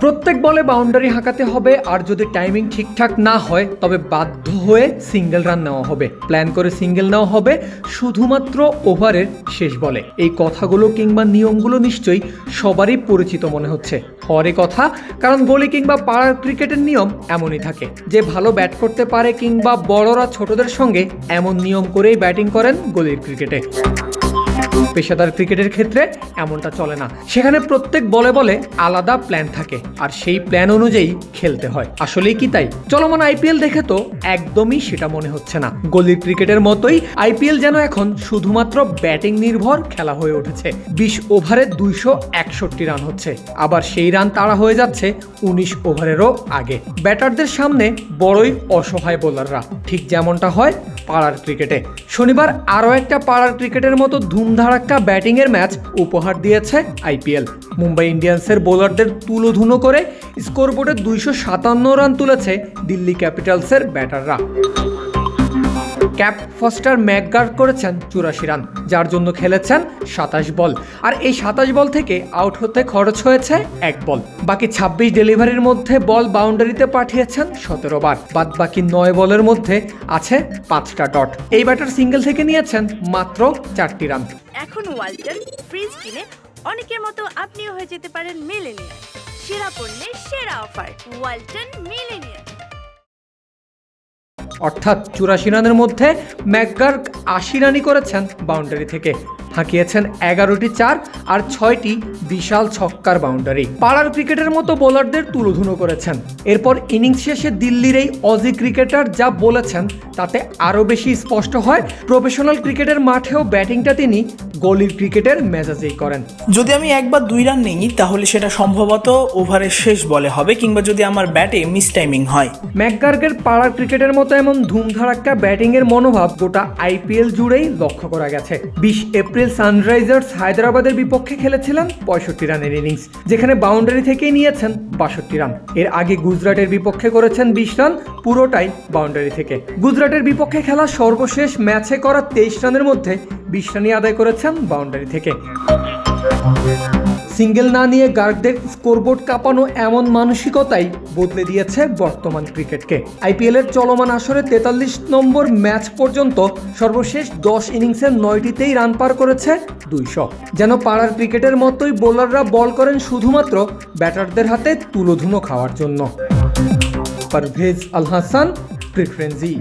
প্রত্যেক বলে বাউন্ডারি হাঁকাতে হবে, আর যদি টাইমিং ঠিকঠাক না হয়, তবে বাধ্য হয়ে সিঙ্গেল রান নেওয়া হবে। প্ল্যান করে সিঙ্গেল নেওয়া হবে, শুধুমাত্র ওভারের শেষ বলে। এই কথাগুলো কিংবা নিয়মগুলো নিশ্চয়ই সবারই পরিচিত মনে হচ্ছে। হওয়ারই কথা, কারণ গলি কিংবা পাড়ার ক্রিকেটের নিয়ম এমনই থাকে। যে ভালো ব্যাট করতে পারে কিংবা বড়রা ছোটদের সঙ্গে, এমন নিয়ম করেই ব্যাটিং করেন গলির ক্রিকেটে। পেশাদার ক্রিকেটের ক্ষেত্রে এমনটা চলে না। সেখানে প্রত্যেক বলে বলে আলাদা প্ল্যান থাকে, আর সেই প্ল্যান অনুযায়ী খেলতে হয়। আসলেই কি তাই? চলমান আইপিএল দেখে তো একদমই সেটা মনে হচ্ছে না। গলির ক্রিকেটের মতোই আইপিএল যেন এখন শুধুমাত্র ব্যাটিং নির্ভর খেলা হয়ে উঠেছে। বিশ ওভারে দুইশো একষট্টি রান হচ্ছে। আবার সেই রান তাড়া হয়ে যাচ্ছে উনিশ ওভারেরও আগে। ব্যাটারদের সামনে বড়ই অসহায় বোলাররা। ঠিক যেমনটা হয় পাড়ার ক্রিকেটে। শনিবার আরও একটা পাড়ার ক্রিকেটের মতো ধুমধারাক্কা ব্যাটিংয়ের ম্যাচ উপহার দিয়েছে আইপিএল। মুম্বাই ইন্ডিয়ান্সের বোলারদের তুলোধুনো করে স্কোরবোর্ডে দুইশো সাতান্ন রান তুলেছে দিল্লি ক্যাপিটালসের ব্যাটাররা। ক্যাপ ফস্টার ম্যাকগার্ড করেছেন চুরাশি রান, যার জন্য খেলেছেন সাতাশ বল। আর এই সাতাশ বল থেকে আউট হতে খরচ হয়েছে এক বল। বাকি ছাব্বিশ ডেলিভারির মধ্যে বল বাউন্ডারিতে পাঠিয়েছেন সতেরো বার। বাদ বাকি নয় বলের মধ্যে আছে পাঁচটা ডট। এই ব্যাটার সিঙ্গেল থেকে নিয়েছেন মাত্র চারটি রান। এখন ওয়ালটন ফ্রিজ কিনে অনেকের মতো আপনিও হয়ে যেতে পারেন মিলেনিয়ার সেরা পণ্যের সেরা অফার ওয়ালটন মিলেনিয়ার অর্থাৎ চুরাশি রানের মধ্যে ম্যাকগার্ক আশি রানই করেছেন বাউন্ডারি থেকে। হাঁকিয়েছেন এগারোটি চার আর ছয়টি বিশাল ছক্কার বাউন্ডারি। পাড়ার ক্রিকেটের মতো বোলারদের তুলোধুনো করেছেন। এরপর ইনিংস শেষে দিল্লির এই অজি ক্রিকেটার যা বলেছেন তাতে আরও বেশি স্পষ্ট হয় প্রফেশনাল ক্রিকেটের মাঠেও ব্যাটিংটা তিনি গলির ক্রিকেটের মেজাজেই করেন। যদি আমি একবার দুই রান নেই তাহলে সেটা সম্ভবত ওভারের শেষ বলে হবে কিংবা যদি আমার ব্যাটে মিস টাইমিং হয়। ম্যাকগার্গের পাড়ার ক্রিকেটের মতো এমন ধুমধারাক্কা ব্যাটিংয়ের মনোভাব গোটা আইপিএল জুড়েই লক্ষ্য করা গেছে। বিশ এপ্রিল সানরাইজার্স হায়দ্রাবাদের বিপক্ষে খেলেছিলেন পঁয়ষট্টি রানের ইনিংস, যেখানে বাউন্ডারি থেকেই নিয়েছেন বাষট্টি রান। এর আগে গুজরাটের বিপক্ষে করেছেন বিশ রান, পুরোটাই বাউন্ডারি থেকে। গুজরাটের বিপক্ষে খেলা সর্বশেষ ম্যাচে করা তেইশ রানের মধ্যে বিশ রানই আদায় করেছেন বাউন্ডারি থেকে। সিঙ্গেল না নিয়ে গার্ডদের স্কোরবোর্ড কাঁপানো এমন মানসিকতাই বদলে দিয়েছে বর্তমান ক্রিকেটকে। আইপিএলের চলমান আসরে তেতাল্লিশ নম্বর ম্যাচ পর্যন্ত সর্বশেষ দশ ইনিংসের নয়টিতেই রান পার করেছে দুইশো। যেন পাড়ার ক্রিকেটের মতোই বোলাররা বল করেন শুধুমাত্র ব্যাটারদের হাতে তুলোধুনো খাওয়ার জন্য। পারভেজ আল হাসান, প্রিফারেন্সি।